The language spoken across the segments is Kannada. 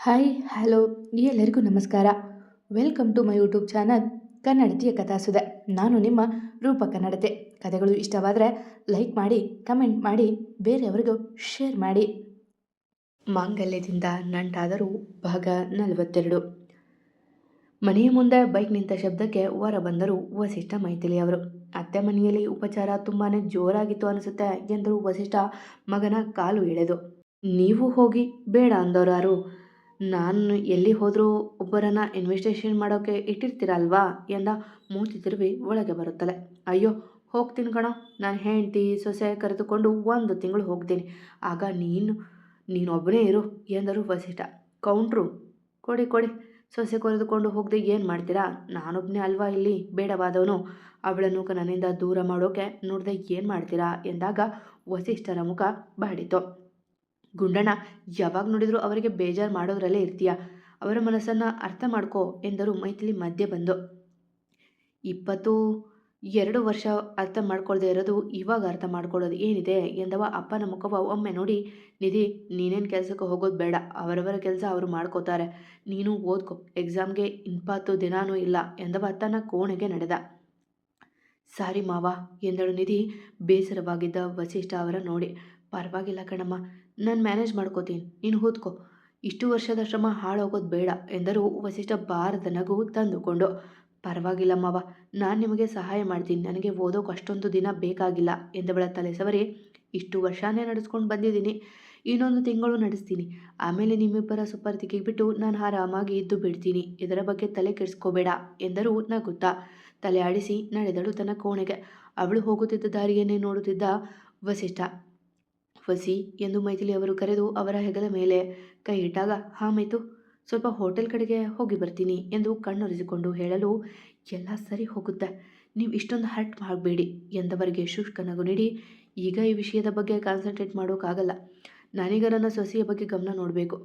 ಹಾಯ್ ಹಲೋ ಎಲ್ಲರಿಗೂ ನಮಸ್ಕಾರ. Welcome to my YouTube channel ಕನ್ನಡತಿಯ ಕಥಾಸುದೆ ನಾನು ನಿಮ್ಮ ರೂಪ ಕನ್ನಡತೆ. ಕಥೆಗಳು ಇಷ್ಟವಾದರೆ ಲೈಕ್ ಮಾಡಿ ಕಮೆಂಟ್ ಮಾಡಿ, ಬೇರೆಯವರಿಗೂ ಶೇರ್ ಮಾಡಿ. ಮಾಂಗಲ್ಯದಿಂದ ನಂಟಾದರೂ ಭಾಗ ನಲವತ್ತೆರಡು. ಮನೆಯ ಮುಂದೆ ಬೈಕ್ ನಿಂತ ಶಬ್ದಕ್ಕೆ ಹೊರ ಬಂದರು ವಸಿಷ್ಠ ಮೈಥಿಲಿ ಅವರು. ಅತ್ತೆ ಮನೆಯಲ್ಲಿ ಉಪಚಾರ ತುಂಬಾ ಜೋರಾಗಿತ್ತು ಅನಿಸುತ್ತೆ ಎಂದರು ವಸಿಷ್ಠ ಮಗನ ಕಾಲು ಎಳೆದು. ನೀವು ಹೋಗಿ ಬೇಡ ಅಂದವರು ನಾನು ಎಲ್ಲಿ ಹೋದರೂ ಒಬ್ಬರನ್ನು ಇನ್ವೆಸ್ಟಿಗೇಷನ್ ಮಾಡೋಕ್ಕೆ ಇಟ್ಟಿರ್ತೀರಲ್ವಾ ಎಂದ ಮೂತಿ ತಿರುವಿ ಒಳಗೆ ಬರುತ್ತಲೆ. ಅಯ್ಯೋ ಹೋಗ್ತೀನಿ ಕಣೋ. ನಾನು ಹೆಂಡ್ತಿ ಸೊಸೆ ಕರೆದುಕೊಂಡು ಒಂದು ತಿಂಗಳು ಹೋಗ್ತೀನಿ. ಆಗ ನೀನು ನೀನೊಬ್ಬನೇ ಇರು ಎಂದರು ವಸಿಷ್ಠ. ಕೌಂಟ್ರು ಕೊಡಿ ಕೊಡಿ. ಸೊಸೆ ಕರೆದುಕೊಂಡು ಹೋಗದೆ ಏನು ಮಾಡ್ತೀರಾ? ನಾನೊಬ್ಬನೇ ಅಲ್ವಾ ಇಲ್ಲಿ ಬೇಡವಾದವನು? ಅವಳನ್ನು ನನ್ನಿಂದ ದೂರ ಮಾಡೋಕೆ ನೋಡದೆ ಏನು ಮಾಡ್ತೀರಾ? ಎಂದಾಗ ವಸಿಷ್ಠರ ಮುಖ ಬಾಡಿತು. ಗುಂಡಣ್ಣ ಯಾವಾಗ ನೋಡಿದರೂ ಅವರಿಗೆ ಬೇಜಾರು ಮಾಡೋದ್ರಲ್ಲೇ ಇರ್ತೀಯ. ಅವರ ಮನಸ್ಸನ್ನು ಅರ್ಥ ಮಾಡ್ಕೋ ಎಂದರು ಮೈಥಿಲಿ ಮಧ್ಯೆ ಬಂದು. ಇಪ್ಪತ್ತು ಎರಡು ವರ್ಷ ಅರ್ಥ ಮಾಡ್ಕೊಳ್ದೆ ಇರೋದು ಇವಾಗ ಅರ್ಥ ಮಾಡ್ಕೊಳ್ಳೋದು ಏನಿದೆ ಎಂದವ ಅಪ್ಪನ ಮುಖವ ಒಮ್ಮೆ ನೋಡಿ ನಿಧಿ ನೀನೇನು ಕೆಲಸಕ್ಕೆ ಹೋಗೋದು ಬೇಡ ಅವರವರ ಕೆಲಸ ಅವರು ಮಾಡ್ಕೋತಾರೆ ನೀನು ಓದ್ಕೊ ಎಕ್ಸಾಮ್ಗೆ ಇಪ್ಪತ್ತು ದಿನಾನೂ ಇಲ್ಲ ಎಂದವ ತನ್ನ ಕೋಣೆಗೆ ನಡೆದ. ಸಾರಿ ಮಾವ ಎಂದಳು ನಿಧಿ ಬೇಸರವಾಗಿದ್ದ ವಸಿಷ್ಠ ಅವರ ನೋಡಿ. ಪರವಾಗಿಲ್ಲ ಕಣಮ್ಮ ನಾನು ಮ್ಯಾನೇಜ್ ಮಾಡ್ಕೋತೀನಿ. ನೀನು ಓದ್ಕೊ ಇಷ್ಟು ವರ್ಷದ ಶ್ರಮ ಹಾಳಾಗೋದು ಬೇಡ ಎಂದರು ವಸಿಷ್ಠ ಬಾರದ ನಗು ತಂದುಕೊಂಡು. ಪರವಾಗಿಲ್ಲ ಮಾವ, ನಾನು ನಿಮಗೆ ಸಹಾಯ ಮಾಡ್ತೀನಿ. ನನಗೆ ಓದೋಕೆ ಅಷ್ಟೊಂದು ದಿನ ಬೇಕಾಗಿಲ್ಲ ಎಂದವಳ ತಲೆ ಸವರಿ ಇಷ್ಟು ವರ್ಷನೇ ನಡೆಸ್ಕೊಂಡು ಬಂದಿದ್ದೀನಿ. ಇನ್ನೊಂದು ತಿಂಗಳು ನಡೆಸ್ತೀನಿ. ಆಮೇಲೆ ನಿಮ್ಮಿಬ್ಬರ ಸುಪರ್ತಿಗೆ ಬಿಟ್ಟು ನಾನು ಆರಾಮಾಗಿ ಇದ್ದು ಬಿಡ್ತೀನಿ. ಇದರ ಬಗ್ಗೆ ತಲೆ ಕೆಡಿಸ್ಕೋಬೇಡ ಎಂದರು ನಗುತ್ತಾ. ತಲೆ ಆಡಿಸಿ ನಡೆದಳು ತನ್ನ ಕೋಣೆಗೆ. ಅವಳು ಹೋಗುತ್ತಿದ್ದ ದಾರಿಯನ್ನೇ ನೋಡುತ್ತಿದ್ದ ವಸಿಷ್ಠ. ವಸಿ ಎಂದು ಮೈಥಿಲಿ ಅವರು ಕರೆದು ಅವರ ಹೆಗಲ ಮೇಲೆ ಕೈ ಇಟ್ಟಾಗ, ಹಾ ಮೈತು, ಸ್ವಲ್ಪ ಹೋಟೆಲ್ ಕಡೆಗೆ ಹೋಗಿ ಬರ್ತೀನಿ ಎಂದು ಕಣ್ಣೊರೆಸಿಕೊಂಡು ಹೇಳಲು, ಎಲ್ಲ ಸರಿ ಹೋಗುತ್ತೆ. ನೀವು ಇಷ್ಟೊಂದು ಹರ್ಟ್ ಮಾಡಬೇಡಿ ಎಂದವರಿಗೆ ಶುಷ್ಕ ನಗು ನೀಡಿ, ಈಗ ಈ ವಿಷಯದ ಬಗ್ಗೆ ಕಾನ್ಸಂಟ್ರೇಟ್ ಮಾಡೋಕ್ಕಾಗಲ್ಲ ನಾನೀಗ ನನ್ನ ಸೊಸೆಯ ಬಗ್ಗೆ ಗಮನ ನೋಡಬೇಕು.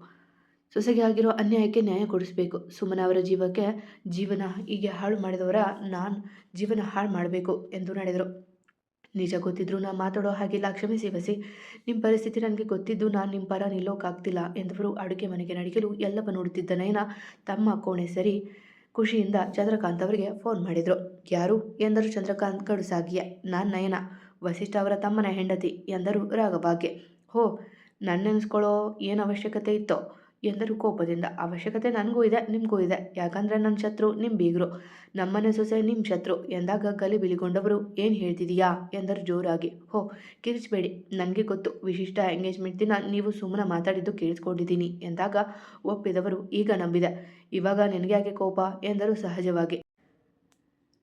ಸೊಸೆಗೆ ಆಗಿರೋ ಅನ್ಯಾಯಕ್ಕೆ ನ್ಯಾಯ ಕೊಡಿಸ್ಬೇಕು. ಸುಮ್ಮನೆ ಅವರ ಜೀವಕ್ಕೆ ಜೀವನ ಹೀಗೆ ಹಾಳು ಮಾಡಿದವರ ನಾನು ಜೀವನ ಹಾಳು ಮಾಡಬೇಕು ಎಂದು ನಡೆದರು. ನಿಜ ಗೊತ್ತಿದ್ರು ನಾ ಮಾತಾಡೋ ಹಾಗಿಲ್ಲ. ಕ್ಷಮಿಸಿ ವಸಿ. ನಿಮ್ಮ ಪರಿಸ್ಥಿತಿ ನನಗೆ ಗೊತ್ತಿದ್ದು ನಾನು ನಿಮ್ಮ ಪರ ನಿಲ್ಲೋಕ್ಕಾಗ್ತಿಲ್ಲ ಎಂದವರು ಅಡುಗೆ ಮನೆಗೆ ನಡಿಗೆಲು ಎಲ್ಲವ ನೋಡುತ್ತಿದ್ದ ನಯನ ತಮ್ಮ ಕೋಣೆ ಸರಿ. ಖುಷಿಯಿಂದ ಚಂದ್ರಕಾಂತ್ ಅವರಿಗೆ ಫೋನ್ ಮಾಡಿದರು. ಯಾರು? ಎಂದರು ಚಂದ್ರಕಾಂತ್ ಕಡುಸಾಗಿಯ. ನಾನು ನಯನ. ವಸಿಷ್ಠ ಅವರ ತಮ್ಮನ ಹೆಂಡತಿ ಎಂದರು ರಾಘಭಾಗ್ಯ ಹೋ, ನನ್ನೆನ್ಸ್ಕೊಳ್ಳೋ ಏನು ಅವಶ್ಯಕತೆ ಇತ್ತೋ? ಎಂದರು ಕೋಪದಿಂದ, ಅವಶ್ಯಕತೆ ನನಗೂ ಇದೆ, ನಿಮಗೂ ಇದೆ. ಯಾಕಂದರೆ ನನ್ನ ಶತ್ರು ನಿಮ್ಮ ಬೀಗರು. ನಮ್ಮನೆ ಸೊಸೆ ನಿಮ್ಮ ಶತ್ರು. ಎಂದಾಗ ಗಲಿಬಿಲಿಗೊಂಡವರು ಏನು ಹೇಳ್ತಿದೀಯಾ? ಎಂದರು ಜೋರಾಗಿ. ಹೋ, ಕಿರಿಚಬೇಡಿ. ನನಗೆ ಗೊತ್ತು. ವಿಶಿಷ್ಟ ಎಂಗೇಜ್ಮೆಂಟ್ ದಿನ ನೀವು ಸುಮ್ಮನೆ ಮಾತಾಡಿದ್ದು ಕೇಳಿಸ್ಕೊಂಡಿದ್ದೀನಿ. ಎಂದಾಗ ಒಪ್ಪಿದವರು, ಈಗ ನಂಬಿದೆ. ಇವಾಗ ನಿನಗೆ ಯಾಕೆ ಕೋಪ? ಎಂದರು ಸಹಜವಾಗಿ.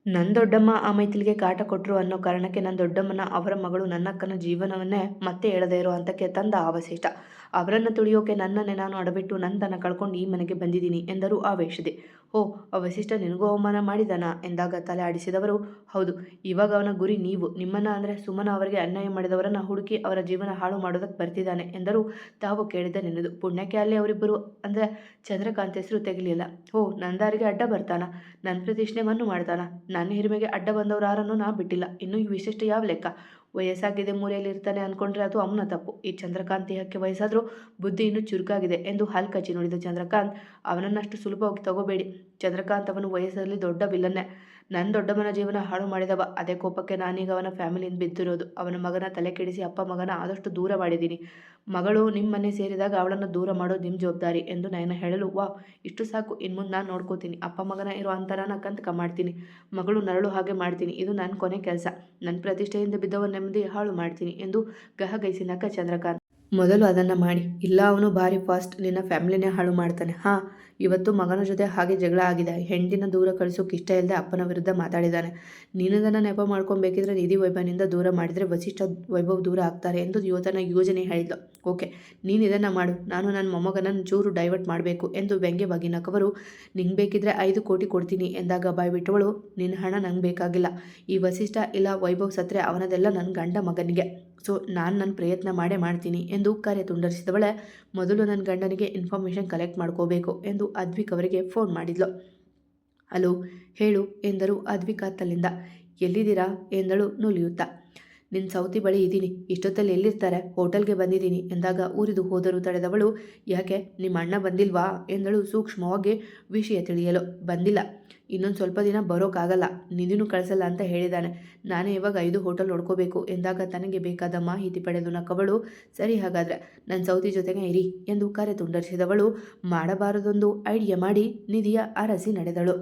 ನನ್ನ ದೊಡ್ಡಮ್ಮ ಆ ಮೈತಿಲಿಗೆ ಕಾಟ ಕೊಟ್ಟರು ಅನ್ನೋ ಕಾರಣಕ್ಕೆ ನನ್ನ ದೊಡ್ಡಮ್ಮನ, ಅವರ ಮಗಳು ನನ್ನಕ್ಕನ ಜೀವನವನ್ನೇ ಮತ್ತೆ ಹೇಳದೇ ಇರೋ ಹಂತಕ್ಕೆ ತಂದ ಅವಶಿಷ್ಟ ಅವರನ್ನು ತುಳಿಯೋಕೆ ನನ್ನನ್ನೇ ನಾನು ಅಡಬಿಟ್ಟು ನಂದನ್ನು ಕಳ್ಕೊಂಡು ಈ ಮನೆಗೆ ಬಂದಿದ್ದೀನಿ ಎಂದರು ಆವೇಶದೆ ಓ ವಸಿಷ್ಠ ನಿನಗೂ ಅವಮಾನ ಮಾಡಿದಾನ? ಎಂದಾಗ ತಲೆ ಆಡಿಸಿದವರು, ಹೌದು, ಇವಾಗ ಅವನ ಗುರಿ ನೀವು. ನಿಮ್ಮನ್ನ ಅಂದರೆ ಸುಮನ ಅವರಿಗೆ ಅನ್ಯಾಯ ಮಾಡಿದವರನ್ನು ಹುಡುಕಿ ಅವರ ಜೀವನ ಹಾಳು ಮಾಡೋದಕ್ಕೆ ಬರ್ತಿದ್ದಾನೆ ಎಂದರು ತಾವು ಕೇಳಿದ ನೆನೆದು. ಪುಣ್ಯಕ್ಕೆ ಅಲ್ಲಿ ಅವರಿಬ್ಬರು ಅಂದರೆ ಚಂದ್ರಕಾಂತ್ ಹೆಸರು ತೆಗಲಿಲ್ಲ. ಓ, ನಂದಾರಿಗೆ ಅಡ್ಡ ಬರ್ತಾನ? ನನ್ನ ಪ್ರತಿಷ್ಠೆಯನ್ನು ಮಾಡ್ತಾನ? ನನ್ನ ಹಿರಿಮೆಗೆ ಅಡ್ಡ ಬಂದವರು ಯಾರನ್ನು ನಾ ಬಿಟ್ಟಿಲ್ಲ. ಇನ್ನು ವಿಶಿಷ್ಟ ಯಾವ ಲೆಕ್ಕ? ವಯಸ್ಸಾಗಿದೆ, ಮೂಲೆಯಲ್ಲಿ ಇರ್ತಾನೆ ಅಂದ್ಕೊಂಡ್ರೆ ಅದು ಅವನ ತಪ್ಪು. ಈ ಚಂದ್ರಕಾಂತ್ ದೇಹಕ್ಕೆ ವಯಸ್ಸಾದರೂ ಬುದ್ಧಿ ಇನ್ನೂ ಚುರುಕಾಗಿದೆ ಎಂದು ಕಚ್ಚಿ ನೋಡಿದ ಚಂದ್ರಕಾಂತ್, ಅವನನ್ನಷ್ಟು ಸುಲಭವಾಗಿ ತಗೋಬೇಡಿ. ಚಂದ್ರಕಾಂತ್ ಅವನು ವಯಸ್ಸಲ್ಲಿ ದೊಡ್ಡ ವಿಲ್ಲನ್ನೇ ನನ್ನ ದೊಡ್ಡಮ್ಮನ ಜೀವನ ಹಾಳು ಮಾಡಿದವ. ಅದೇ ಕೋಪಕ್ಕೆ ನಾನೀಗ ಅವನ ಫ್ಯಾಮಿಲಿಯಿಂದ ಬಿದ್ದಿರೋದು. ಅವನ ಮಗನ ತಲೆ ಕೆಡಿಸಿ ಅಪ್ಪ ಮಗನ ಆದಷ್ಟು ದೂರ ಮಾಡಿದ್ದೀನಿ ಮಗಳು ನಿಮ್ಮ ಮನೆ ಸೇರಿದಾಗ ಅವಳನ್ನು ದೂರ ಮಾಡೋದು ನಿಮ್ಮ ಜವಾಬ್ದಾರಿ ಎಂದು ನಯನ ಹೇಳಲು ವಾ ಇಷ್ಟು ಸಾಕು. ಇನ್ನು ಮುಂದೆ ನಾನು ನೋಡ್ಕೋತೀನಿ. ಅಪ್ಪ ಮಗನ ಇರೋ ಅಂತರನ ಕಂತಕ ಮಾಡ್ತೀನಿ. ಮಗಳು ನರಳು ಹಾಗೆ ಮಾಡ್ತೀನಿ. ಇದು ನನ್ನ ಕೊನೆ ಕೆಲಸ. ನನ್ನ ಪ್ರತಿಷ್ಠೆಯಿಂದ ಬಿದ್ದವ ನೆಮ್ಮದಿ ಹಾಳು ಮಾಡ್ತೀನಿ ಎಂದು ಗಹಗೈಸಿ ನಕ್ಕ ಚಂದ್ರಕಾಂತ್. ಮೊದಲು ಅದನ್ನು ಮಾಡಿ. ಇಲ್ಲ, ಅವನು ಭಾರಿ ಫಾಸ್ಟ್ ನಿನ್ನ ಫ್ಯಾಮಿಲಿನೇ ಹಾಳು ಮಾಡ್ತಾನೆ. ಹಾಂ, ಇವತ್ತು ಮಗನ ಜೊತೆ ಹಾಗೆ ಜಗಳ ಆಗಿದೆ. ಹೆಂಡಿನ ದೂರ ಕಳಿಸೋಕೆ ಇಷ್ಟ ಇಲ್ಲದೆ ಅಪ್ಪನ ವಿರುದ್ಧ ಮಾತಾಡಿದ್ದಾನೆ. ನೀನದನ್ನು ನೆಪ ಮಾಡ್ಕೊಬೇಕಿದ್ರೆ ನಿಧಿ ವೈಭವನಿಂದ ದೂರ ಮಾಡಿದರೆ ವಸಿಷ್ಠ ವೈಭವ್ ದೂರ ಆಗ್ತಾರೆ ಎಂದು ಯುವತನ ಯೋಜನೆ ಹೇಳಿದ್ಲು. ಓಕೆ, ನೀನು ಇದನ್ನು ಮಾಡು. ನಾನು ನನ್ನ ಮೊಮ್ಮಗನನ್ನು ಚೂರು ಡೈವರ್ಟ್ ಮಾಡಬೇಕು ಎಂದು ವ್ಯಂಗ್ಯವಾಗಿ ನಕವರು ನಿಂಗೆ ಬೇಕಿದ್ರೆ ಐದು ಕೋಟಿ ಕೊಡ್ತೀನಿ ಎಂದಾಗ ಬಾಯ್ ಬಿಟ್ಟವಳು ನಿನ್ನ ಹಣ ನಂಗೆ ಬೇಕಾಗಿಲ್ಲ. ಈ ವಸಿಷ್ಠ ಇಲ್ಲ, ವೈಭವ್ ಸತ್ರೆ ಅವನದೆಲ್ಲ ನನ್ನ ಗಂಡ ಮಗನಿಗೆ. ಸೊ ನಾನು ನನ್ನ ಪ್ರಯತ್ನ ಮಾಡೇ ಮಾಡ್ತೀನಿ ಎಂದು ಕರೆ ತುಂಡರಿಸಿದವಳೆ, ಮೊದಲು ನನ್ನ ಗಂಡನಿಗೆ ಇನ್ಫಾರ್ಮೇಷನ್ ಕಲೆಕ್ಟ್ ಮಾಡ್ಕೋಬೇಕು ಎಂದು ಅದ್ವಿಕ್ ಅವರಿಗೆ ಫೋನ್ ಮಾಡಿದ್ಲು. ಹಲೋ ಹೇಳು, ಎಂದರು ಅದ್ವಿಕ್ ತಲ್ಲಿಂದ ಎಲ್ಲಿದ್ದೀರಾ? ಎಂದಳು ನುಲಿಯುತ್ತಾ. ನಿನ್ನ ಸೌತಿ ಬಳಿ ಇದ್ದೀನಿ. ಇಷ್ಟೊತ್ತಲ್ಲಿ ಎಲ್ಲಿರ್ತಾರೆ? ಹೋಟೆಲ್ಗೆ ಬಂದಿದ್ದೀನಿ, ಎಂದಾಗ ಊರಿದು ಹೋದರು ತಡೆದವಳು, ಯಾಕೆ ನಿಮ್ಮ ಅಣ್ಣ ಬಂದಿಲ್ವಾ? ಎಂದಳು ಸೂಕ್ಷ್ಮವಾಗಿ ವಿಷಯ ತಿಳಿಯಲು. ಬಂದಿಲ್ಲ. ಇನ್ನೊಂದು ಸ್ವಲ್ಪ ದಿನ ಬರೋಕ್ಕಾಗಲ್ಲ ನಿಧಿನೂ ಕಳಿಸಲ್ಲ ಅಂತ ಹೇಳಿದ್ದಾನೆ ನಾನೇ ಇವಾಗ ಐದು ಹೋಟೆಲ್ ನೋಡ್ಕೋಬೇಕು ಎಂದಾಗ ತನಗೆ ಬೇಕಾದ ಮಾಹಿತಿ ಪಡೆದು ನಕ್ಕವಳು, ಸರಿ ಹಾಗಾದರೆ ನನ್ನ ಸೌತಿ ಜೊತೆಗೆ ಇರಿ ಎಂದು ಕರೆ ತುಂಡರಿಸಿದವಳು ಮಾಡಬಾರದೊಂದು ಐಡಿಯಾ ಮಾಡಿ ನಿಧಿಯ ಅರಸಿ ನಡೆದಳು.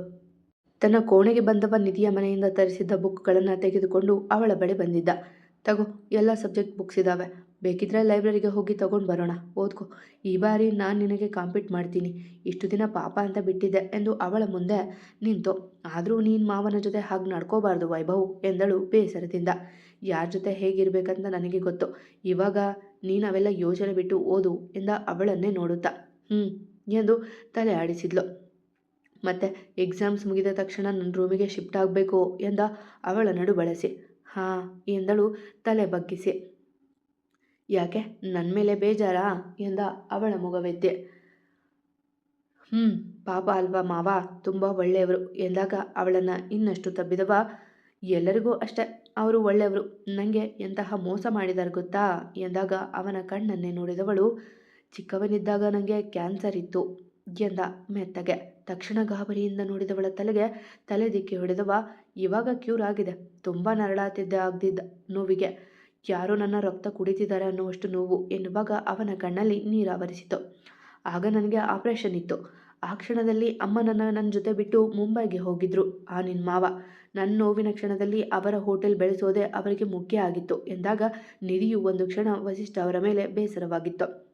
ತನ್ನ ಕೋಣೆಗೆ ಬಂದವ ನಿಧಿಯ ಮನೆಯಿಂದ ತರಿಸಿದ್ದ ಬುಕ್ಗಳನ್ನು ತೆಗೆದುಕೊಂಡು ಅವಳ ಬಳಿ ಬಂದಿದ್ದ. ತಗೋ, ಎಲ್ಲ ಸಬ್ಜೆಕ್ಟ್ ಬುಕ್ಸ್ ಇದ್ದಾವೆ ಬೇಕಿದ್ರೆ ಲೈಬ್ರರಿಗೆ ಹೋಗಿ ತಗೊಂಡು ಬರೋಣ. ಓದ್ಕೊ. ಈ ಬಾರಿ ನಾನು ನಿನಗೆ ಕಾಂಪೀಟ್ ಮಾಡ್ತೀನಿ. ಇಷ್ಟು ದಿನ ಪಾಪ ಅಂತ ಬಿಟ್ಟಿದ್ದೆ ಎಂದು ಅವಳ ಮುಂದೆ ನಿಂತು. ಆದರೂ ನೀನು ಮಾವನ ಜೊತೆ ಹಾಗೆ ನಡ್ಕೋಬಾರ್ದು ವೈಭವ್ ಎಂದಳು ಬೇಸರದಿಂದ. ಯಾರ ಜೊತೆ ಹೇಗಿರಬೇಕಂತ ನನಗೆ ಗೊತ್ತು. ಇವಾಗ ನೀನು ಅವೆಲ್ಲ ಯೋಚನೆ ಬಿಟ್ಟು ಓದು ಎಂದ ಅವಳನ್ನೇ ನೋಡುತ್ತಾ. ಹ್ಞೂ ಎಂದು ತಲೆ ಆಡಿಸಿದ್ಲು. ಮತ್ತು ಎಕ್ಸಾಮ್ಸ್ ಮುಗಿದ ತಕ್ಷಣ ನನ್ನ ರೂಮಿಗೆ ಶಿಫ್ಟ್ ಆಗಬೇಕು ಎಂದ ಅವಳ ನಡು ಬಳಸಿ. ಹಾಂ, ಎಂದಳು ತಲೆ ಬಗ್ಗಿಸಿ. ಯಾಕೆ ನನ್ನ ಮೇಲೆ ಬೇಜಾರಾ? ಎಂದ ಅವಳ ಮುಗವೆದ್ದೆ ಹ್ಞೂ ಪಾಪ ಅಲ್ವಾ ಮಾವ? ತುಂಬ ಒಳ್ಳೆಯವರು. ಎಂದಾಗ ಅವಳನ್ನು ಇನ್ನಷ್ಟು ತಬ್ಬಿದವ? ಎಲ್ಲರಿಗೂ ಅಷ್ಟೇ. ಅವರು ಒಳ್ಳೆಯವರು. ನನಗೆ ಎಂತಹ ಮೋಸ ಮಾಡಿದಾರೆ ಗೊತ್ತಾ? ಎಂದಾಗ ಅವನ ಕಣ್ಣನ್ನೇ ನೋಡಿದವಳು. ಚಿಕ್ಕವನಿದ್ದಾಗ ನನಗೆ ಕ್ಯಾನ್ಸರ್ ಇತ್ತು. ಎಂದ ಮೆತ್ತಗೆ. ತಕ್ಷಣ ಗಾಬರಿಯಿಂದ ನೋಡಿದವಳ ತಲೆಗೆ ತಲೆ ದಿಕ್ಕಿ ಹೊಡೆದವ. ಇವಾಗ ಕ್ಯೂರ್ ಆಗಿದೆ. ತುಂಬ ನರಳಾತಿದ್ದೆ ಆಗ್ದಿದ್ದ ನೋವಿಗೆ. ಯಾರೋ ನನ್ನ ರಕ್ತ ಕುಡಿತಿದ್ದಾರೆ ಅನ್ನುವಷ್ಟು ನೋವು ಎನ್ನುವಾಗ ಅವನ ಕಣ್ಣಲ್ಲಿ ನೀರಾವರಿಸಿತು. ಆಗ ನನಗೆ ಆಪರೇಷನ್ ಇತ್ತು. ಆ ಕ್ಷಣದಲ್ಲಿ ಅಮ್ಮ ನನ್ನ ನನ್ನ ಜೊತೆ ಬಿಟ್ಟು ಮುಂಬೈಗೆ ಹೋಗಿದ್ರು. ಆ ನಿನ್ನ ಮಾವ. ನನ್ನ ನೋವಿನ ಕ್ಷಣದಲ್ಲಿ ಅವರ ಹೋಟೆಲ್ ಬೆಳೆಸೋದೇ ಅವರಿಗೆ ಮುಖ್ಯ ಆಗಿತ್ತು. ಎಂದಾಗ ನಿಧಿಯು ಒಂದು ಕ್ಷಣ ವಸಿಷ್ಠ ಅವರ ಮೇಲೆ ಬೇಸರವಾಗಿತ್ತು.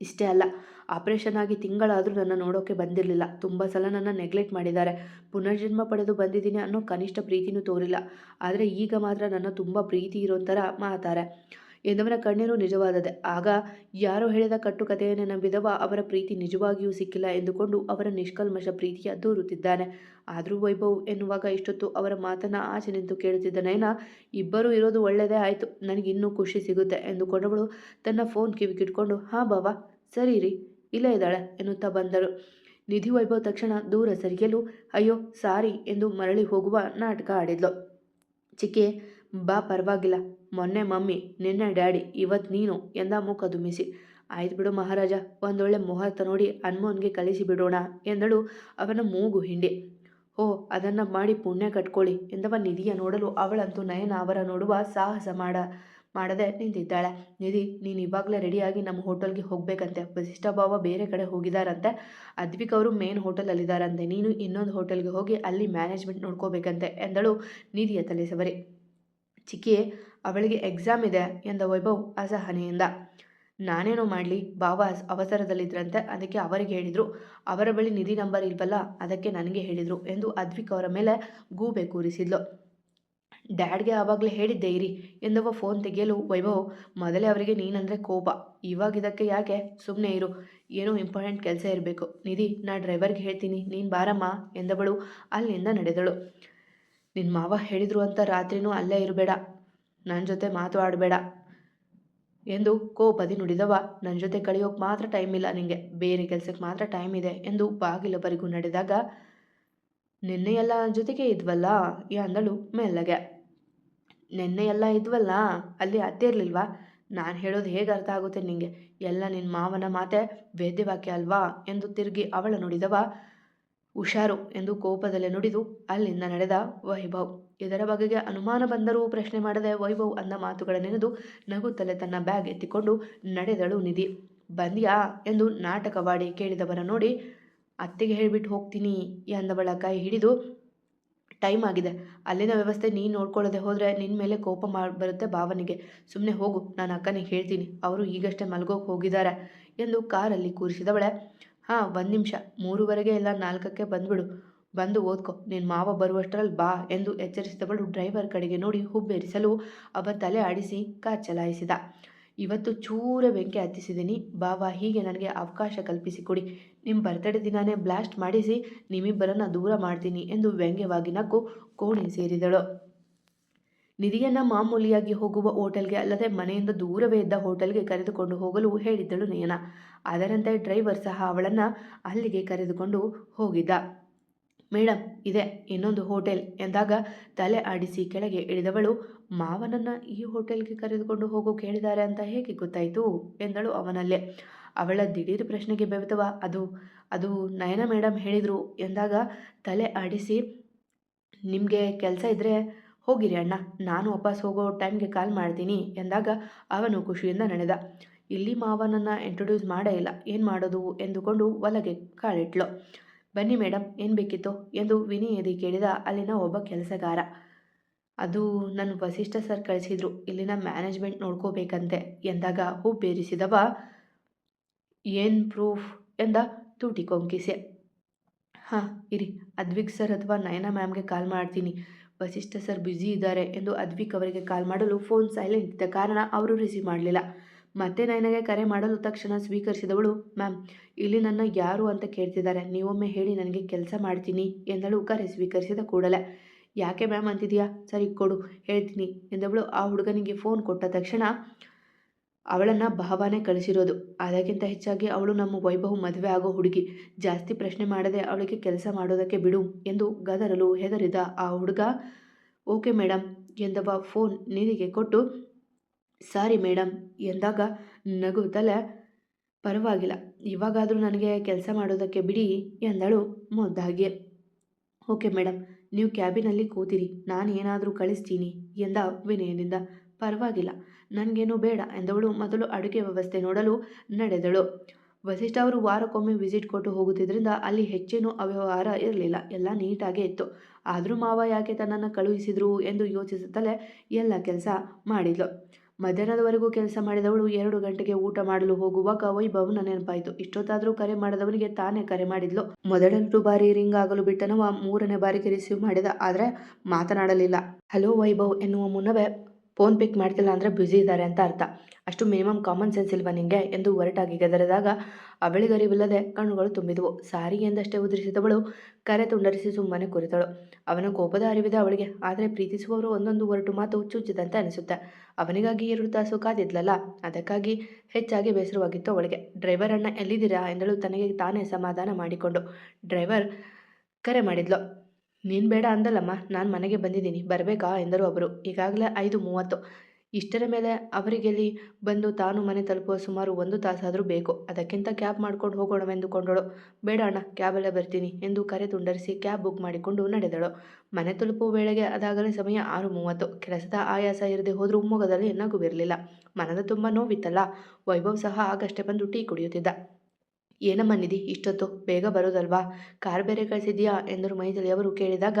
ಇಷ್ಟೇ ಅಲ್ಲ, ಆಪರೇಷನ್ ಆಗಿ ತಿಂಗಳಾದರೂ ನನ್ನ ನೋಡೋಕ್ಕೆ ಬಂದಿರಲಿಲ್ಲ. ತುಂಬ ಸಲ ನನ್ನ ನೆಗ್ಲೆಕ್ಟ್ ಮಾಡಿದ್ದಾರೆ. ಪುನರ್ಜನ್ಮ ಪಡೆದು ಬಂದಿದ್ದೀನಿ ಅನ್ನೋ ಕನಿಷ್ಠ ಪ್ರೀತಿನೂ ತೋರಿಲ್ಲ. ಆದರೆ ಈಗ ಮಾತ್ರ ನನ್ನ ತುಂಬ ಪ್ರೀತಿ ಇರೋ ಥರ ಮಾತಾರೆ. ಎಂದವನ ಕಣ್ಣೀರು ನಿಜವಾದದೆ ಆಗ ಯಾರೋ ಹೇಳಿದ ಕಟ್ಟುಕತೆಯನ್ನೇ ನಂಬಿದವ ಅವರ ಪ್ರೀತಿ ನಿಜವಾಗಿಯೂ ಸಿಕ್ಕಿಲ್ಲ ಎಂದುಕೊಂಡು ಅವರ ನಿಷ್ಕಲ್ಮಶ ಪ್ರೀತಿಯ ದೂರುತ್ತಿದ್ದಾನೆ. ಆದರೂ ವೈಭವ್ ಎನ್ನುವಾಗ ಇಷ್ಟೊತ್ತು ಅವರ ಮಾತನ್ನು ಆಚೆ ನಿಂತು ಕೇಳುತ್ತಿದ್ದ ನಯನ, ಇಬ್ಬರೂ ಇರೋದು ಒಳ್ಳೆಯದೇ ಆಯಿತು, ನನಗಿನ್ನೂ ಖುಷಿ ಸಿಗುತ್ತೆ ಎಂದುಕೊಂಡವಳು ತನ್ನ ಫೋನ್ ಕಿವಿಗಿಟ್ಕೊಂಡು, ಹಾ ಬಾವಾ, ಸರಿ ರೀ, ಇಲ್ಲೇ ಇದ್ದಾಳೆ ಎನ್ನುತ್ತಾ ಬಂದಳು ನಿಧಿ ವೈಭವ್ ತಕ್ಷಣ ದೂರ ಸರಿಯಲು, ಅಯ್ಯೋ, ಸಾರಿ ಎಂದು ಮರಳಿ ಹೋಗುವ ನಾಟಕ ಆಡಿದ್ಲು. ಚಿಕ್ಕಿ ಬಾ ಪರವಾಗಿಲ್ಲ. ಮೊನ್ನೆ ಮಮ್ಮಿ, ನಿನ್ನೆ ಡ್ಯಾಡಿ ಇವತ್ತು ನೀನು ಎಂದ ಮೂಕ ದುಮಿಸಿ ಆಯ್ತು ಬಿಡು ಮಹಾರಾಜ, ಒಂದೊಳ್ಳೆ ಮುಹೂರ್ತ ನೋಡಿ ಅನ್ಮೋನ್ಗೆ ಕಳಿಸಿ ಬಿಡೋಣ ಎಂದಳು ಅವನ ಮೂಗು ಹಿಂಡಿ. ಓ ಅದನ್ನು ಮಾಡಿ ಪುಣ್ಯ ಕಟ್ಕೊಳ್ಳಿ ಎಂದವ ನಿಧಿಯ ನೋಡಲು ಅವಳಂತೂ ನಯನ ಅವರ ನೋಡುವ ಸಾಹಸ ಮಾಡ, ಮಾಡದೆ ನಿಂತಿದ್ದಾಳೆ. ನಿಧಿ, ನೀನು ಇವಾಗಲೇ ರೆಡಿಯಾಗಿ ನಮ್ಮ ಹೋಟೆಲ್ಗೆ ಹೋಗಬೇಕಂತೆ. ವಸಿಷ್ಠ ಭಾವ ಬೇರೆ ಕಡೆ ಹೋಗಿದಾರಂತೆ. ಅದ್ವಿಕ್ ಅವರು ಮೇನ್ ಹೋಟೆಲಲ್ಲಿದ್ದಾರಂತೆ ನೀನು ಇನ್ನೊಂದು ಹೋಟೆಲ್ಗೆ ಹೋಗಿ ಅಲ್ಲಿ ಮ್ಯಾನೇಜ್ಮೆಂಟ್ ನೋಡ್ಕೋಬೇಕಂತೆ ಎಂದಳು ನಿಧಿಯ ತಲೆ ಸವರಿ ಚಿಕ್ಕಿ ಅವಳಿಗೆ ಎಕ್ಸಾಮ್ ಇದೆ ಎಂದ ವೈಭವ್ ಅಸಹನೆಯಿಂದ. ನಾನೇನೋ ಮಾಡಲಿ, ಬಾವ ಅವಸರದಲ್ಲಿದ್ದರಂತೆ ಅದಕ್ಕೆ ಅವರಿಗೆ ಹೇಳಿದರು. ಅವರ ಬಳಿ ನಿಧಿ ನಂಬರ್ ಇಲ್ವಲ್ಲ, ಅದಕ್ಕೆ ನನಗೆ ಹೇಳಿದರು ಎಂದು ಅದ್ವಿಕ್ ಅವರ ಮೇಲೆ ಗೂಬೆ ಕೂರಿಸಿದ್ಲು. ಡ್ಯಾಡ್ಗೆ ಆವಾಗಲೇ ಹೇಳಿದ್ದೆ ಇರಿ ಎಂದವ ಫೋನ್ ತೆಗೆಯಲು ವೈಭವ್, ಮೊದಲೇ ಅವರಿಗೆ ನೀನಂದರೆ ಕೋಪ. ಇವಾಗ ಇದಕ್ಕೆ ಯಾಕೆ? ಸುಮ್ಮನೆ ಇರು. ಏನೋ ಇಂಪಾರ್ಟೆಂಟ್ ಕೆಲಸ ಇರಬೇಕು. ನಿಧಿ, ನಾ ಡ್ರೈವರ್ಗೆ ಹೇಳ್ತೀನಿ. ನೀನು ಬಾರಮ್ಮ ಎಂದವಳು ಅಲ್ಲಿಂದ ನಡೆದಳು. ನಿನ್ನ ಮಾವ ಹೇಳಿದ್ರು ಅಂತ ರಾತ್ರಿನೂ ಅಲ್ಲೇ ಇರಬೇಡ. ನನ್ನ ಜೊತೆ ಮಾತು ಆಡಬೇಡ ಎಂದು ಕೋಪದಿ ನುಡಿದವ ನನ್ನ ಜೊತೆ ಕಳೆಯೋಕೆ ಮಾತ್ರ ಟೈಮ್ ಇಲ್ಲ ನಿನಗೆ ಬೇರೆ ಕೆಲಸಕ್ಕೆ ಮಾತ್ರ ಟೈಮ್ ಇದೆ ಎಂದು ಬಾಗಿಲವರೆಗೂ ನಡೆದಾಗ, ನಿನ್ನೆಯೆಲ್ಲ ನನ್ನ ಜೊತೆಗೆ ಇದ್ವಲ್ಲ? ಎಂದಳು ಮೆಲ್ಲಗೆ. ನಿನ್ನೆಯೆಲ್ಲ ಇದ್ವಲ್ಲ? ಅಲ್ಲಿ ಅತ್ತೆ ಇರಲಿಲ್ವಾ? ನಾನು ಹೇಳೋದು ಹೇಗೆ ಅರ್ಥ ಆಗುತ್ತೆ ನಿನಗೆ ಎಲ್ಲ ನಿನ್ನ ಮಾವನ ಮಾತೆ ವೇದ್ಯವಾಕ್ಯ ಅಲ್ವಾ? ಎಂದು ತಿರುಗಿ ಅವಳ ನುಡಿದವ ಹುಷಾರು ಎಂದು ಕೋಪದಲ್ಲಿ ನುಡಿದು ಅಲ್ಲಿಂದ ನಡೆದ ವೈಭವ್. ಇದರ ಬಗೆಗೆ ಅನುಮಾನ ಬಂದರೂ ಪ್ರಶ್ನೆ ಮಾಡದೆ ವೈಭವ್ ಅಂದ ಮಾತುಗಳ ನೆನೆದು ನಗುತ್ತಲೇ ತನ್ನ ಬ್ಯಾಗ್ ಎತ್ತಿಕೊಂಡು ನಡೆದಳು ನಿಧಿ. ಬಂದ್ಯಾ ಎಂದು ನಾಟಕವಾಡಿ ಕೇಳಿದವರ ನೋಡಿ, ಅತ್ತೆಗೆ ಹೇಳಿಬಿಟ್ಟು ಹೋಗ್ತೀನಿ ಎಂದವಳ ಕೈ ಹಿಡಿದು, ಟೈಮ್ ಆಗಿದೆ. ಅಲ್ಲಿನ ವ್ಯವಸ್ಥೆ ನೀನು ನೋಡ್ಕೊಳ್ಳದೆ ಹೋದರೆ ನಿನ್ನ ಮೇಲೆ ಕೋಪ ಮಾಡಿ ಬರುತ್ತೆ ಭಾವನಿಗೆ. ಸುಮ್ಮನೆ ಹೋಗು, ನಾನು ಅಕ್ಕನಿಗೆ ಹೇಳ್ತೀನಿ, ಅವರು ಈಗಷ್ಟೇ ಮಲ್ಗೋಕೆ ಹೋಗಿದ್ದಾರೆ ಎಂದು ಕಾರಲ್ಲಿ ಕೂರಿಸಿದವಳೆ ಹಾಂ, ಒಂದು ನಿಮಿಷ. ಮೂರುವರೆಗೆ ಇಲ್ಲ, ನಾಲ್ಕಕ್ಕೆ ಬಂದುಬಿಡು. ಬಂದು ಓದ್ಕೊ. ನಿನ್ನ ಮಾವ ಬರುವಷ್ಟರಲ್ಲಿ ಬಾ ಎಂದು ಎಚ್ಚರಿಸಿದವಳು ಡ್ರೈವರ್ ಕಡೆಗೆ ನೋಡಿ ಹುಬ್ಬೇರಿಸಲು ಅವ ತಲೆ ಆಡಿಸಿ ಕಾರ್ ಚಲಾಯಿಸಿದ. ಇವತ್ತು ಚೂರ ಬೆಂಕಿ ಹತ್ತಿಸಿದ್ದೀನಿ ಬಾವಾ, ಹೀಗೆ ನನಗೆ ಅವಕಾಶ ಕಲ್ಪಿಸಿಕೊಡಿ ನಿಮ್ಮ ಬರ್ತಡೇ ದಿನಾನೇ ಬ್ಲಾಸ್ಟ್ ಮಾಡಿಸಿ ನಿಮ್ಮಿಬ್ಬರನ್ನು ದೂರ ಮಾಡ್ತೀನಿ ಎಂದು ವ್ಯಂಗ್ಯವಾಗಿ ನಕ್ಕು ಕೋಣೆ ಸೇರಿದಳು. ನಿಧಿಯನ್ನು ಮಾಮೂಲಿಯಾಗಿ ಹೋಗುವ ಹೋಟೆಲ್ಗೆ ಅಲ್ಲದೆ ಮನೆಯಿಂದ ದೂರವೇ ಇದ್ದ ಹೋಟೆಲ್ಗೆ ಕರೆದುಕೊಂಡು ಹೋಗಲು ಹೇಳಿದ್ದಳು ನಯನ. ಅದರಂತೆ ಡ್ರೈವರ್ ಸಹ ಅವಳನ್ನು ಅಲ್ಲಿಗೆ ಕರೆದುಕೊಂಡು ಹೋಗಿದ್ದ. ಮೇಡಮ್ ಇದೆ, ಇನ್ನೊಂದು ಹೋಟೆಲ್, ಎಂದಾಗ ತಲೆ ಆಡಿಸಿ ಕೆಳಗೆ ಇಳಿದವಳು, ಮಾವನನ್ನು ಈ ಹೋಟೆಲ್ಗೆ ಕರೆದುಕೊಂಡು ಹೋಗು ಕೇಳಿದ್ದಾರೆ ಅಂತ ಹೇಗೆ ಗೊತ್ತಾಯಿತು? ಎಂದಳು ಅವನಲ್ಲೇ. ಅವಳ ದಿಢೀರ್ ಪ್ರಶ್ನೆಗೆ ಬೆವತವ, ಅದು ಅದು ನಯನ ಮೇಡಮ್ ಹೇಳಿದರು, ಎಂದಾಗ ತಲೆ ಆಡಿಸಿ, ನಿಮಗೆ ಕೆಲಸ ಇದ್ದರೆ ಹೋಗಿರಿ ಅಣ್ಣ, ನಾನು ವಾಪಸ್ ಹೋಗೋ ಟೈಮ್ಗೆ ಕಾಲ್ ಮಾಡ್ತೀನಿ, ಎಂದಾಗ ಅವನು ಖುಷಿಯಿಂದ ನಡೆದ. ಇಲ್ಲಿ ಮಾವನನ್ನು ಇಂಟ್ರೊಡ್ಯೂಸ್ ಮಾಡೇ ಇಲ್ಲ. ಏನು ಮಾಡೋದು? ಎಂದುಕೊಂಡು ಒಲಗೆ ಕಾಲಿಟ್ಲು. ಬನ್ನಿ ಮೇಡಮ್ ಏನು ಬೇಕಿತ್ತು? ಎಂದು ವಿನಯದಿ ಕೇಳಿದ ಅಲ್ಲಿನ ಒಬ್ಬ ಕೆಲಸಗಾರ. ಅದು ನನ್ನ ವಸಿಷ್ಠ ಸರ್ ಕಳಿಸಿದ್ರು. ಇಲ್ಲಿನ ಮ್ಯಾನೇಜ್ಮೆಂಟ್ ನೋಡ್ಕೋಬೇಕಂತೆ ಎಂದಾಗ ಹೂ ಏನು ಪ್ರೂಫ್ ಎಂದ ತೂಟಿ ಕೊಂಕಿಸೆ. ಹಾಂ, ಇರಿ, ಅದ್ವಿಕ್ ಸರ್ ಅಥವಾ ನಯನ ಮ್ಯಾಮ್ಗೆ ಕಾಲ್ ಮಾಡ್ತೀನಿ. ವಸಿಷ್ಠ ಸರ್ ಬ್ಯುಸಿ ಇದ್ದಾರೆ ಎಂದು ಅದ್ವಿಕ್ ಅವರಿಗೆ ಕಾಲ್ ಮಾಡಲು ಫೋನ್ ಸೈಲೆಂಟ್ ಇದ್ದ ಕಾರಣ ಅವರು ರಿಸೀವ್ ಮಾಡಲಿಲ್ಲ. ಮತ್ತೆ ನನಗೆ ಕರೆ ಮಾಡಲು ತಕ್ಷಣ ಸ್ವೀಕರಿಸಿದವಳು, ಮ್ಯಾಮ್, ಇಲ್ಲಿ ನನ್ನ ಯಾರು ಅಂತ ಕೇಳ್ತಿದ್ದಾರೆ. ನೀವೊಮ್ಮೆ ಹೇಳಿ ನನಗೆ ಕೆಲಸ ಮಾಡ್ತೀನಿ ಎಂದಳು ಕರೆ ಸ್ವೀಕರಿಸಿದ ಕೂಡಲೇ. ಯಾಕೆ ಮ್ಯಾಮ್ ಅಂತಿದೆಯಾ? ಸರಿ, ಕೊಡು, ಹೇಳ್ತೀನಿ ಎಂದವಳು. ಆ ಹುಡುಗನಿಗೆ ಫೋನ್ ಕೊಟ್ಟ ತಕ್ಷಣ ಅವಳನ್ನು ಭಾವನೆ ಕಳಿಸಿರೋದು. ಅದಕ್ಕಿಂತ ಹೆಚ್ಚಾಗಿ ಅವಳು ನಮ್ಮ ವೈಭವ ಮದುವೆ ಆಗೋ ಹುಡುಗಿ. ಜಾಸ್ತಿ ಪ್ರಶ್ನೆ ಮಾಡದೆ ಅವಳಿಗೆ ಕೆಲಸ ಮಾಡೋದಕ್ಕೆ ಬಿಡು ಎಂದು ಗದರಲು ಹೆದರಿದ ಆ ಹುಡುಗ. ಓಕೆ ಮೇಡಮ್ ಎಂದವ ಫೋನ್ ನೀರಿಗೆ ಕೊಟ್ಟು ಸಾರಿ ಮೇಡಮ್ ಎಂದಾಗ ನಗುತ್ತಲೇ ಪರವಾಗಿಲ್ಲ. ಇವಾಗಾದರೂ ನನಗೆ ಕೆಲಸ ಮಾಡೋದಕ್ಕೆ ಬಿಡಿ, ಎಂದಳು ಮುದ್ದಾಗಿ ಓಕೆ ಮೇಡಮ್ ನೀವು ಕ್ಯಾಬಿನಲ್ಲಿ ಕೂತಿರಿ, ನಾನು ಏನಾದರೂ ಕಳಿಸ್ತೀನಿ, ಎಂದ ವಿನಯದಿಂದ. ಪರವಾಗಿಲ್ಲ, ನನಗೇನು ಬೇಡ, ಎಂದವಳು ಮೊದಲು ಅಡುಗೆ ವ್ಯವಸ್ಥೆ ನೋಡಲು ನಡೆದಳು. ವಸಿಷ್ಠ ಅವರು ವಾರಕ್ಕೊಮ್ಮೆ ವಿಸಿಟ್ ಕೊಟ್ಟು ಹೋಗುತ್ತಿದ್ದರಿಂದ ಅಲ್ಲಿ ಹೆಚ್ಚೇನು ಅವ್ಯವಹಾರ ಇರಲಿಲ್ಲ, ಎಲ್ಲ ನೀಟಾಗೇ ಇತ್ತು. ಆದರೂ ಮಾವ ಯಾಕೆ ತನ್ನನ್ನು ಕಳುಹಿಸಿದ್ರು ಎಂದು ಯೋಚಿಸುತ್ತಲೇ ಎಲ್ಲ ಕೆಲಸ ಮಾಡಿದ್ಲು. ಮಧ್ಯಾಹ್ನದವರೆಗೂ ಕೆಲಸ ಮಾಡಿದವಳು ಎರಡು ಗಂಟೆಗೆ ಊಟ ಮಾಡಲು ಹೋಗುವಾಗ ವೈಭವನ ನೆನಪಾಯಿತು. ಇಷ್ಟೊತ್ತಾದರೂ ಕರೆ ಮಾಡಿದವನಿಗೆ ತಾನೇ ಕರೆ ಮಾಡಿದ್ಲು. ಮೊದಲೆರಡು ಬಾರಿ ರಿಂಗ್ ಆಗಲು ಬಿಟ್ಟನವ ಮೂರನೇ ಬಾರಿಗೆ ರಿಸೀವ್ ಮಾಡಿದ, ಆದರೆ ಮಾತನಾಡಲಿಲ್ಲ. ಹಲೋ ವೈಭವ್ ಎನ್ನುವ ಮುನ್ನವೇ ಫೋನ್ ಪಿಕ್ ಮಾಡ್ತಿಲ್ಲ ಅಂದರೆ ಬ್ಯುಸಿ ಇದ್ದಾರೆ ಅಂತ ಅರ್ಥ. ಅಷ್ಟು ಮಿನಿಮಮ್ ಕಾಮನ್ ಸೆನ್ಸ್ ಇಲ್ವಾ ನಿಂಗೆ? ಎಂದು ಒರಟಾಗಿ ಗದರಿದಾಗ ಅವಳಿಗರಿವಿಲ್ಲದೆ ಕಣ್ಣುಗಳು ತುಂಬಿದವು. ಸಾರಿ ಎಂದಷ್ಟೇ ಉದುರಿಸಿದವಳು, ಕರೆ ತುಂಡರಿಸಿ ಸುಮ್ಮನೆ ಕುರಿತಳು. ಅವನ ಕೋಪದ ಅರಿವಿದೆ ಅವಳಿಗೆ. ಆದರೆ ಪ್ರೀತಿಸುವವರು ಒಂದೊಂದು ಒರಟು ಮಾತು ಚುಚ್ಚಿದಂತೆ ಅನಿಸುತ್ತೆ. ಅವನಿಗಾಗಿ ಎರಡು ತಾಸು ಕಾದಿದ್ಲಲ್ಲ ಅದಕ್ಕಾಗಿ ಹೆಚ್ಚಾಗಿ ಬೇಸರವಾಗಿತ್ತು ಅವಳಿಗೆ. ಡ್ರೈವರ್ ಅಣ್ಣ, ಎಲ್ಲಿದ್ದೀರಾ? ಎಂದಳು ತನಗೆ ತಾನೇ ಸಮಾಧಾನ ಮಾಡಿಕೊಂಡು. ಡ್ರೈವರ್ ಕರೆ ಮಾಡಿದ್ಲು. ನೀನು ಬೇಡ ಅಂದಲ್ಲಮ್ಮ, ನಾನು ಮನೆಗೆ ಬಂದಿದ್ದೀನಿ, ಬರಬೇಕಾ? ಎಂದರು ಅವರು ಈಗಾಗಲೇ ಐದು ಮೂವತ್ತು. ಇಷ್ಟರ ಮೇಲೆ ಅವರಿಗೆಲ್ಲಿ ಬಂದು ತಾನು ಮನೆ ತಲುಪುವ ಸುಮಾರು ಒಂದು ತಾಸಾದರೂ ಬೇಕು. ಅದಕ್ಕಿಂತ ಕ್ಯಾಬ್ ಮಾಡ್ಕೊಂಡು ಹೋಗೋಣವೆಂದುಕೊಂಡಳು. ಬೇಡ ಅಣ್ಣ ಕ್ಯಾಬಲ್ಲೇ ಬರ್ತೀನಿ ಎಂದು ಕರೆ ತುಂಡರಿಸಿ ಕ್ಯಾಬ್ ಬುಕ್ ಮಾಡಿಕೊಂಡು ನಡೆದಳು. ಮನೆ ತಲುಪುವ ವೇಳೆಗೆ ಅದಾಗಲೇ ಸಮಯ ಆರು ಮೂವತ್ತು. ಕೆಲಸದ ಆಯಾಸ ಇರದೆ ಹೋದರೂ ಮೊಗದಲ್ಲಿ ನಗುವಿರಲಿಲ್ಲ. ಮನದ ತುಂಬ ನೋವಿತ್ತಲ್ಲ. ವೈಭವ್ ಸಹ ಆಗಷ್ಟೇ ಬಂದು ಟೀ ಕುಡಿಯುತ್ತಿದ್ದ. ಏನಮ್ಮ ನಿಧಿ, ಇಷ್ಟೊತ್ತು? ಬೇಗ ಬರೋದಲ್ವಾ? ಕಾರ್ ಬೇರೆ ಕಳಿಸಿದ್ಯಾ? ಎಂದರು ಅವರು ಕೇಳಿದಾಗ,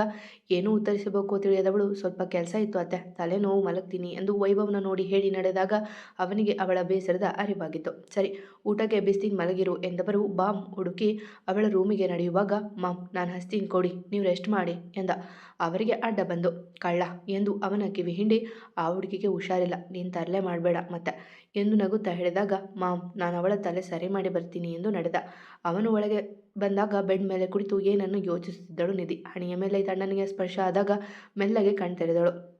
ಏನೂ ಉತ್ತರಿಸಬೇಕು ತಿಳಿಯದವಳು, ಸ್ವಲ್ಪ ಕೆಲಸ ಇತ್ತು ಅತ್ತೆ, ತಲೆನೋವು ಮಲಗ್ತೀನಿ ಎಂದು ವೈಭವನ ನೋಡಿ ಹೇಳಿ ನಡೆದಾಗ ಅವನಿಗೆ ಅವಳ ಬೇಸರದ ಅರಿವಾಗಿತ್ತು. ಸರಿ, ಊಟಕ್ಕೆ ಬಿಸ್ತೀನಿ ಮಲಗಿರು ಎಂದವರು ಬಾಮ್ ಹುಡುಕಿ ಅವಳ ರೂಮಿಗೆ ನಡೆಯುವಾಗ, ಮಾಮ್, ನಾನು ಹಸ್ತೀನಿ ಕೊಡಿ, ನೀವು ರೆಸ್ಟ್ ಮಾಡಿ ಎಂದ. ಅವರಿಗೆ ಅಡ್ಡ ಬಂದು, ಕಳ್ಳ ಎಂದು ಅವನ ಕಿವಿ ಹಿಂಡಿ ಆ ಹುಡುಗಿಗೆ ಹುಷಾರಿಲ್ಲ, ನೀನು ತರಲೆ ಮಾಡಬೇಡ ಮತ್ತೆ. ಎಂದು ನಗುತ್ತಾ ಹೇಳಿದಾಗ ಮಾಮ್ ನಾನು ಅವಳ ತಲೆ ಸರಿ ಮಾಡಿ ಬರ್ತೀನಿ ಎಂದು ನಡೆದ. ಅವನು ಒಳಗೆ ಬಂದಾಗ ಬೆಡ್ ಮೇಲೆ ಕುಳಿತು ಏನನ್ನು ಯೋಚಿಸುತ್ತಿದ್ದಳು ನಿಧಿ. ಹಣಿಯ ಮೇಲೆ ತಣ್ಣನಿಗೆ ಸ್ಪರ್ಶ ಆದಾಗ ಮೆಲ್ಲಗೆ ಕಣ್ತೆರೆದಳು.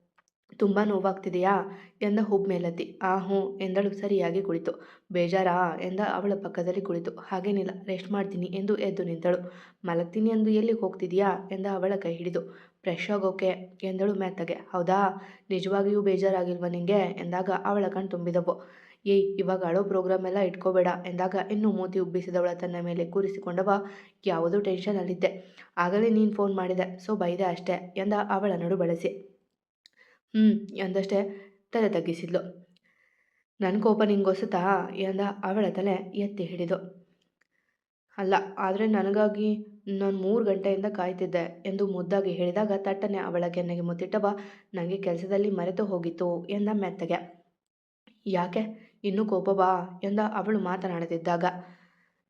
ತುಂಬ ನೋವಾಗ್ತಿದೆಯಾ? ಎಂದ ಹುಬ್ ಮೇಲತ್ತಿ. ಆ ಹ್ಞೂ ಎಂದಳು ಸರಿಯಾಗಿ ಕುಳಿತು. ಬೇಜಾರಾ? ಎಂದ ಅವಳ ಪಕ್ಕದಲ್ಲಿ ಕುಳಿತು. ಹಾಗೇನಿಲ್ಲ, ರೆಸ್ಟ್ ಮಾಡ್ತೀನಿ ಎಂದು ಎದ್ದು ನಿಂತಳು. ಮಲಗ್ತೀನಿ ಎಂದು ಎಲ್ಲಿಗೆ ಹೋಗ್ತಿದೆಯಾ? ಎಂದ ಅವಳ ಕೈ ಹಿಡಿದು. ಫ್ರೆಶ್ ಆಗೋಕೆ, ಎಂದಳು ಮೆತ್ತಗೆ. ಹೌದಾ? ನಿಜವಾಗಿಯೂ ಬೇಜಾರಾಗಿಲ್ವ ನಿಂಗೆ? ಎಂದಾಗ ಅವಳ ಕಣ್ ತುಂಬಿದವು. ಏಯ್ ಇವಾಗ ಅಳೋ ಪ್ರೋಗ್ರಾಮ್ ಎಲ್ಲ ಇಟ್ಕೋಬೇಡ ಎಂದಾಗ ಇನ್ನೂ ಮೂತಿ ಉಬ್ಬಿಸಿದವಳ ತನ್ನ ಮೇಲೆ ಕೂರಿಸಿಕೊಂಡವ ಯಾವುದೋ ಟೆನ್ಷನಲ್ಲಿದ್ದೆ ಆಗಲೇ ನೀನು ಫೋನ್ ಮಾಡಿದೆ ಸೊ ಬೈದೆ ಅಷ್ಟೇ ಎಂದ ಅವಳ ನಡು ಬಳಸಿ. ಹ್ಞೂ ಎಂದಷ್ಟೇ ತಲೆ ತಗ್ಗಿಸಿದ್ಲು. ನನ್ನ ಕೋಪ ನಿಂಗೊಸುತ್ತಾ ಎಂದ ಅವಳ ತಲೆ ಎತ್ತಿ ಹಿಡಿದು. ಅಲ್ಲ, ಆದರೆ ನನಗಾಗಿ ನಾನು ಮೂರು ಗಂಟೆಯಿಂದ ಕಾಯ್ತಿದ್ದೆ ಎಂದು ಮುದ್ದಾಗಿ ಹೇಳಿದಾಗ ತಟ್ಟನೆ ಅವಳ ಕೆನ್ನೆಗೆ ಮುತ್ತಿಟ್ಟವ ನನಗೆ ಕೆಲಸದಲ್ಲಿ ಮರೆತು ಹೋಗಿತ್ತು ಎಂದ ಮೆತ್ತಗೆ. ಯಾಕೆ? ಇನ್ನೂ ಕೋಪವಾ ಎಂದ ಅವಳು ಮಾತನಾಡದಿದ್ದಾಗ.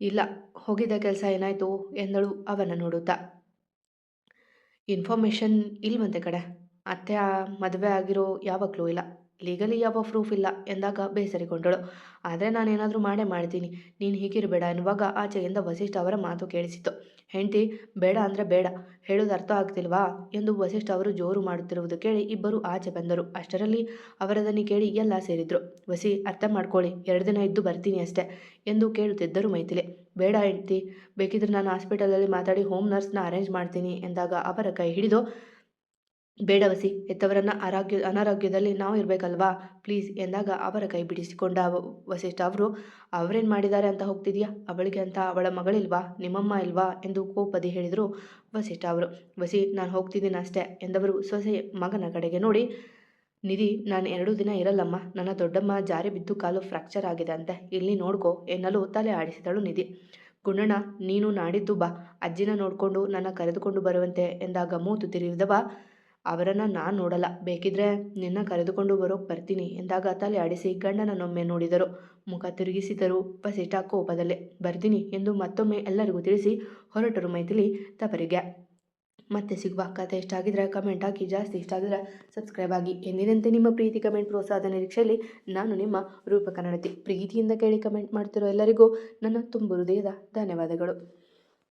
ಇಲ್ಲ, ಹೋಗಿದ್ದ ಕೆಲಸ ಏನಾಯಿತು ಎಂದಳು ಅವನ ನೋಡುತ್ತಾ. ಇನ್ಫಾರ್ಮೇಷನ್ ಇಲ್ವಂತೆ ಕಡೆ ಅತ್ತೆ ಮದುವೆ ಆಗಿರೋ ಯಾವಾಗಲೂ ಇಲ್ಲ. ಲೀಗಲಿ ಯಾವ ಪ್ರೂಫ್ ಇಲ್ಲ ಎಂದಾಗ ಬೇಸರಿಕೊಂಡಳು ಆದರೆ ನಾನೇನಾದರೂ ಮಾಡೇ ಮಾಡ್ತೀನಿ. ನೀನು ಹೀಗಿರಬೇಡ ಎನ್ನುವಾಗ ಆಚೆಯಿಂದ ವಸಿಷ್ಠ ಅವರ ಮಾತು ಕೇಳಿಸಿತು ಹೆಂಡತಿ, ಬೇಡ ಅಂದರೆ ಬೇಡ. ಹೇಳೋದು ಅರ್ಥ ಆಗ್ತಿಲ್ವಾ? ಎಂದು ವಸಿಷ್ಠ ಅವರು ಜೋರು ಮಾಡುತ್ತಿರುವುದು ಕೇಳಿ ಇಬ್ಬರು ಆಚೆ ಬಂದರು. ಅಷ್ಟರಲ್ಲಿ ಅವರದನ್ನು ಕೇಳಿ ಎಲ್ಲ ಸೇರಿದ್ರು. ವಸಿ, ಅರ್ಥ ಮಾಡ್ಕೊಳ್ಳಿ. ಎರಡು ದಿನ ಇದ್ದು ಬರ್ತೀನಿ ಅಷ್ಟೇ ಎಂದು ಕೇಳುತ್ತಿದ್ದರು ಮೈಥಿಲಿ. ಬೇಡ ಹೆಂಡ್ತಿ. ಬೇಕಿದ್ರೆ ನಾನು ಹಾಸ್ಪಿಟಲಲ್ಲಿ ಮಾತಾಡಿ ಹೋಮ್ ನರ್ಸ್ನ ಅರೇಂಜ್ ಮಾಡ್ತೀನಿ ಎಂದಾಗ ಅವರ ಕೈ ಹಿಡಿದು ಬೇಡ ವಸಿ ಹೆತ್ತವರನ್ನ ಆರೋಗ್ಯ, ಅನಾರೋಗ್ಯದಲ್ಲಿ ನಾವು ಇರಬೇಕಲ್ವಾ? ಪ್ಲೀಸ್, ಎಂದಾಗ ಅವರ ಕೈ ಬಿಡಿಸಿಕೊಂಡ ವಸಿಷ್ಠ ಅವರು, ಅವರೇನು ಮಾಡಿದ್ದಾರೆ ಅಂತ ಹೋಗ್ತಿದ್ಯಾ? ಅವಳಿಗೆ ಅಂತ ಅವಳ ಮಗಳಿಲ್ವಾ? ನಿಮ್ಮಮ್ಮ ಇಲ್ವಾ? ಎಂದು ಕೋಪದಿ ಹೇಳಿದರು ವಸಿಷ್ಠ ಅವರು. ವಸಿ, ನಾನು ಹೋಗ್ತಿದ್ದೀನಿ ಅಷ್ಟೇ ಎಂದವರು ಸೊಸೆ ಮಗನ ಕಡೆಗೆ ನೋಡಿ, ನಿಧಿ, ನಾನು ಎರಡು ದಿನ ಇರಲ್ಲಮ್ಮ. ನನ್ನ ದೊಡ್ಡಮ್ಮ ಜಾರಿ ಬಿದ್ದು ಕಾಲು ಫ್ರ್ಯಾಕ್ಚರ್ ಆಗಿದೆ ಅಂತೆ. ಇಲ್ಲಿ ನೋಡ್ಕೋ ಎನ್ನಲು ತಲೆ ಆಡಿಸಿದಳು ನಿಧಿ. ಗುಣಣ್ಣ ನೀನು ನಾಡಿದ್ದು ಬಾ. ಅಜ್ಜಿನ ನೋಡಿಕೊಂಡು ನನ್ನ ಕರೆದುಕೊಂಡು ಬರುವಂತೆ ಎಂದಾಗ ಮೂತು ತಿರುಗಿದವ ಅವರನ್ನು ನಾನು ನೋಡಲ್ಲ. ಬೇಕಿದ್ರೆ ನಿನ್ನ ಕರೆದುಕೊಂಡು ಬರೋಕ್ಕೆ ಬರ್ತೀನಿ. ಎಂದಾಗ ತಲೆ ಆಡಿಸಿ ಗಂಡನನ್ನೊಮ್ಮೆ ನೋಡಿದರು. ಮುಖ ತಿರುಗಿಸಿದರು ಪಸಿಟಾ ಕೋಪದಲ್ಲೇ. ಬರ್ತೀನಿ ಎಂದು ಮತ್ತೊಮ್ಮೆ ಎಲ್ಲರಿಗೂ ತಿಳಿಸಿ ಹೊರಟರು ಮೈಥಿಲಿ ತಪರಿಗೆ. ಮತ್ತೆ ಸಿಗುವ ಕಥೆ ಇಷ್ಟ ಆಗಿದ್ರೆ ಕಮೆಂಟ್ ಹಾಕಿ. ಜಾಸ್ತಿ ಇಷ್ಟ ಆದರೆ ಸಬ್ಸ್ಕ್ರೈಬ್ ಆಗಿ. ಎಂದಿನಂತೆ ನಿಮ್ಮ ಪ್ರೀತಿ ಕಮೆಂಟ್ ಪ್ರೋತ್ಸಾಹದ ನಿರೀಕ್ಷೆಯಲ್ಲಿ ನಾನು ನಿಮ್ಮ ರೂಪಕನ್ನಡತಿ ಪ್ರೀತಿಯಿಂದ ಕೇಳಿ ಕಮೆಂಟ್ ಮಾಡ್ತಿರೋ ಎಲ್ಲರಿಗೂ ನನ್ನ ತುಂಬ ಹೃದಯದ ಧನ್ಯವಾದಗಳು.